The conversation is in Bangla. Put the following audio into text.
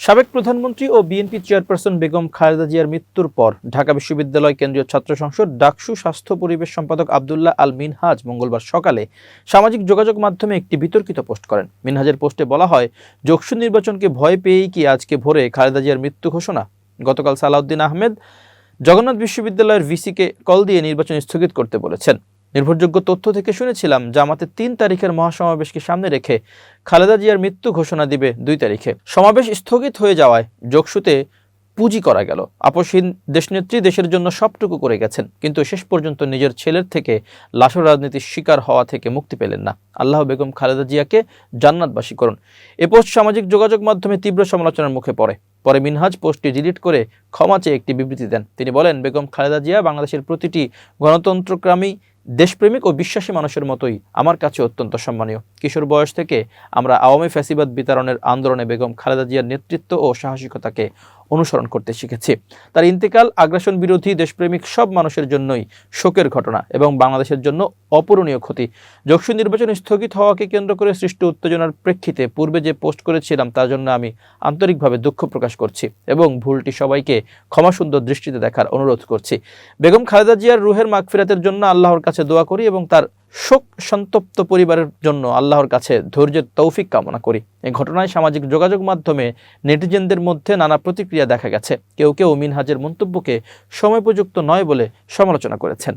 সাবেক প্রধানমন্ত্রী ও বিএনপি চেয়ারপারসন বেগম খালেদা জিয়ার মৃত্যুর পর ঢাকা বিশ্ববিদ্যালয় কেন্দ্রীয় ছাত্র সংসদ ডাকসু স্বাস্থ্য পরিবেশ সম্পাদক আবদুল্লাহ আল মিনহাজ মঙ্গলবার সকালে সামাজিক যোগাযোগ মাধ্যমে একটি বিতর্কিত পোস্ট করেন। মিনহাজের পোস্টে বলা হয়, যোগসু নির্বাচনকে ভয় পেয়েই কি আজকে ভোরে খালেদা জিয়ার মৃত্যু ঘোষণা? গতকাল সালাউদ্দিন আহমেদ জগন্নাথ বিশ্ববিদ্যালয়ের ভিসিকে কল দিয়ে নির্বাচন স্থগিত করতে বলেছেন। নির্ভরযোগ্য তথ্য থেকে শুনেছিলাম জামাতের তিন তারিখের মহাসমাবেশকে সামনে রেখে খালেদা জিয়ার মৃত্যু ঘোষণা দিবে দুই তারিখে। সমাবেশ স্থগিত হয়ে যাওয়ায় যোগসুতে পুঁজি করা গেল। আপসহীন দেশনেত্রী দেশের জন্য সবটুকু করে গেছেন, কিন্তু শেষ পর্যন্ত নিজের ছেলের থেকে লাশর রাজনীতির শিকার হওয়া থেকে মুক্তি পেলেন না। আল্লাহ বেগম খালেদা জিয়াকে জান্নাতবাসী করুন। এ পোস্ট সামাজিক যোগাযোগ মাধ্যমে তীব্র সমালোচনার মুখে পড়ে। পরে মিনহাজ পোস্টটি ডিলিট করে ক্ষমা চেয়ে একটি বিবৃতি দেন। তিনি বলেন, বেগম খালেদা জিয়া বাংলাদেশের প্রতিটি গণতন্ত্রকামী দেশপ্রেমিক ও বিশ্বাসী মানুষের মতোই আমার কাছে অত্যন্ত সম্মানীয়। কিশোর বয়স থেকে আমরা আওয়ামী ফ্যাসিবাদ বিতরণের আন্দোলনে বেগম খালেদা জিয়ার নেতৃত্ব ও সাহসিকতাকে অনুসরণ করতে শিখেছি। তার ইন্তেকাল, আগ্রাসন বিরোধী দেশপ্রেমিক সব মানুষের জন্যই শোকের ঘটনা এবং বাংলাদেশের জন্য অপূরণীয় ক্ষতি। যোগসু নির্বাচন স্থগিত হওয়াকে কেন্দ্র করে সৃষ্ট উত্তেজনার প্রেক্ষিতে পূর্বে যে পোস্ট করেছিলাম তার জন্য আমি আন্তরিকভাবে দুঃখ প্রকাশ করছি এবং ভুলটি সবাইকে ক্ষমাসুন্দর দৃষ্টিতে দেখার অনুরোধ করছি। বেগম খালেদা জিয়ার রুহের মাগফিরাতের জন্য আল্লাহর কাছে দোয়া করি এবং তার শোক সন্তপ্ত পরিবারের জন্য আল্লাহর কাছে ধৈর্যের তৌফিক কামনা করি। এই ঘটনায় সামাজিক যোগাযোগ মাধ্যমে নেটিজেনদের মধ্যে নানা প্রতিক্রিয়া দেখা গেছে। কেউ কেউ মিনহাজের মন্তব্যকে সময়োপযুক্ত নয় বলে সমালোচনা করেছেন।